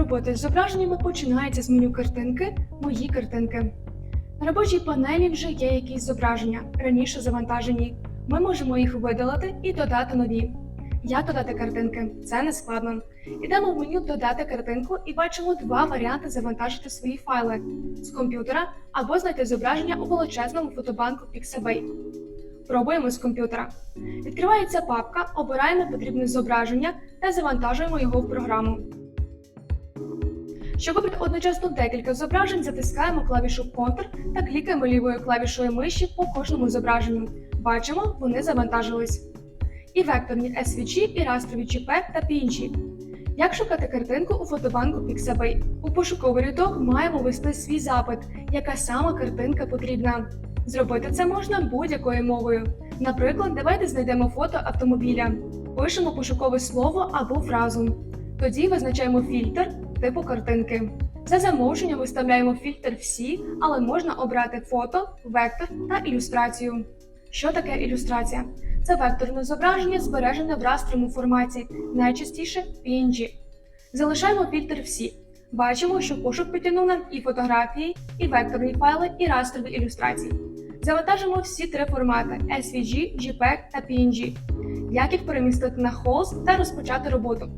Робота з зображеннями починається з меню картинки Мої картинки. На робочій панелі вже є якісь зображення, раніше завантажені. Ми можемо їх видалити і додати нові. Як додати картинки? Це не складно. Йдемо в меню Додати картинку і бачимо два варіанти завантажити свої файли з комп'ютера або знайти зображення у величезному фотобанку Pixabay. Пробуємо з комп'ютера. Відкривається папка, обираємо потрібне зображення та завантажуємо його в програму. Щоб обрати одночасно декілька зображень, затискаємо клавішу Ctrl та клікаємо лівою клавішою миші по кожному зображенню. Бачимо, вони завантажились. І векторні SVG, і растрові JPEG та PNG. Як шукати картинку у фотобанку Pixabay? У пошуковий рядок маємо ввести свій запит, яка саме картинка потрібна. Зробити це можна будь-якою мовою. Наприклад, давайте знайдемо фото автомобіля, пишемо пошукове слово або фразу. Тоді визначаємо фільтр типу картинки. За замовченням виставляємо фільтр всі, але можна обрати фото, вектор та ілюстрацію. Що таке ілюстрація? Це векторне зображення, збережене в растровому форматі, найчастіше PNG. Залишаємо фільтр всі. Бачимо, що пошук підтягнув нам і фотографії, і векторні файли, і растрові ілюстрації. Завантажимо всі три формати SVG, JPEG та PNG. Як їх перемістити на холст та розпочати роботу.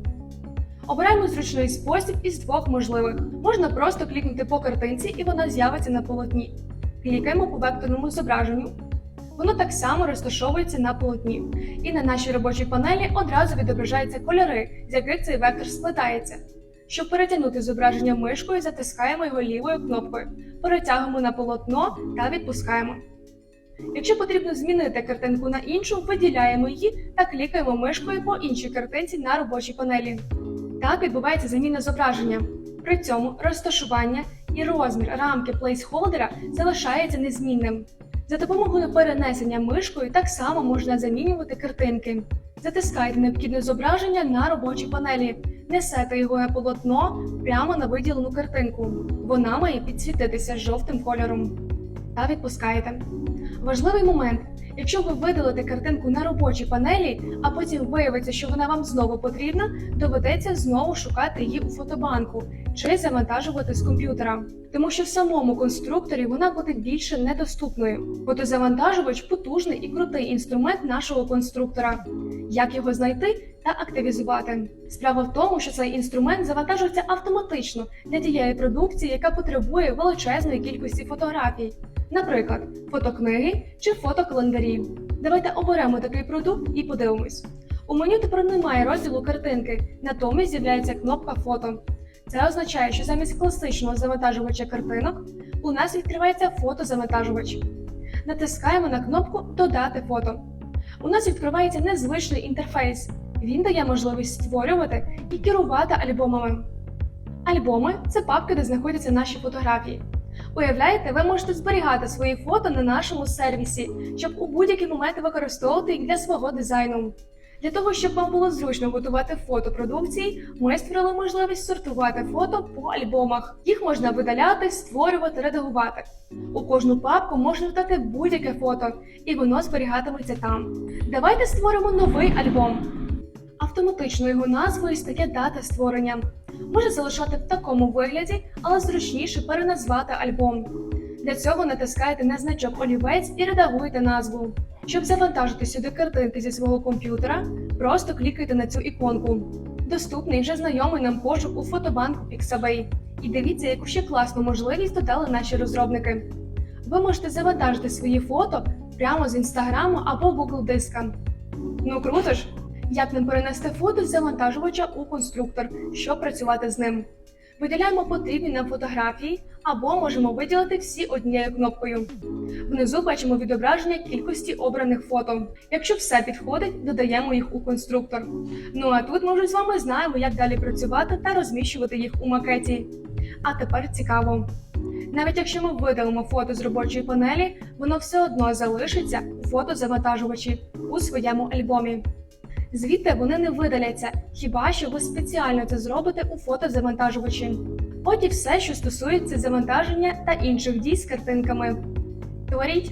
Обираємо зручний спосіб із двох можливих. Можна просто клікнути по картинці і вона з'явиться на полотні. Клікаємо по векторному зображенню. Воно так само розташовується на полотні. І на нашій робочій панелі одразу відображаються кольори, з яких цей вектор складається. Щоб перетягнути зображення мишкою, затискаємо його лівою кнопкою, перетягуємо на полотно та відпускаємо. Якщо потрібно змінити картинку на іншу, виділяємо її та клікаємо мишкою по іншій картинці на робочій панелі. Так відбувається заміна зображення. При цьому розташування і розмір рамки плейсхолдера залишається незмінним. За допомогою перенесення мишкою так само можна замінювати картинки. Затискайте необхідне зображення на робочій панелі, несете його на полотно прямо на виділену картинку. Вона має підсвітитися жовтим кольором. Та відпускаєте. Важливий момент. Якщо ви видалите картинку на робочій панелі, а потім виявиться, що вона вам знову потрібна, доведеться знову шукати її у фотобанку чи завантажувати з комп'ютера, тому що в самому конструкторі вона буде більше недоступною. Фотозавантажувач потужний і крутий інструмент нашого конструктора. Як його знайти та активізувати? Справа в тому, що цей інструмент завантажується автоматично для тієї продукції, яка потребує величезної кількості фотографій. Наприклад, фотокниги чи фотокалендарі. Давайте оберемо такий продукт і подивимось. У меню тепер немає розділу картинки, натомість з'являється кнопка фото. Це означає, що замість класичного завантажувача картинок у нас відкривається фотозавантажувач. Натискаємо на кнопку Додати фото. У нас відкривається незвичний інтерфейс. Він дає можливість створювати і керувати альбомами. Альбоми це папки, де знаходяться наші фотографії. Уявляєте, ви можете зберігати свої фото на нашому сервісі, щоб у будь-який момент використовувати їх для свого дизайну. Для того, щоб вам було зручно готувати фото продукції, ми створили можливість сортувати фото по альбомах. Їх можна видаляти, створювати, редагувати. У кожну папку можна додати будь-яке фото, і воно зберігатиметься там. Давайте створимо новий альбом. Автоматично його назвою стає дата створення. Може залишати в такому вигляді, але зручніше переназвати альбом. Для цього натискаєте на значок олівець і редагуєте назву. Щоб завантажити сюди картинки зі свого комп'ютера, просто клікайте на цю іконку. Доступний вже знайомий нам пошук у фотобанку Pixabay. І дивіться, яку ще класну можливість додали наші розробники. Ви можете завантажити свої фото прямо з інстаграму або Google диска. Ну круто ж! Як нам перенести фото з завантажувача у конструктор, щоб працювати з ним? Виділяємо потрібні нам фотографії або можемо виділити всі однією кнопкою. Внизу бачимо відображення кількості обраних фото. Якщо все підходить, додаємо їх у конструктор. Ну а тут ми вже з вами знаємо, як далі працювати та розміщувати їх у макеті. А тепер цікаво. Навіть якщо ми видалимо фото з робочої панелі, воно все одно залишиться у фотозавантажувачі у своєму альбомі. Звідти вони не видаляться, хіба що ви спеціально це зробите у фотозавантажувачі. От і все, що стосується завантаження та інших дій з картинками. Творіть!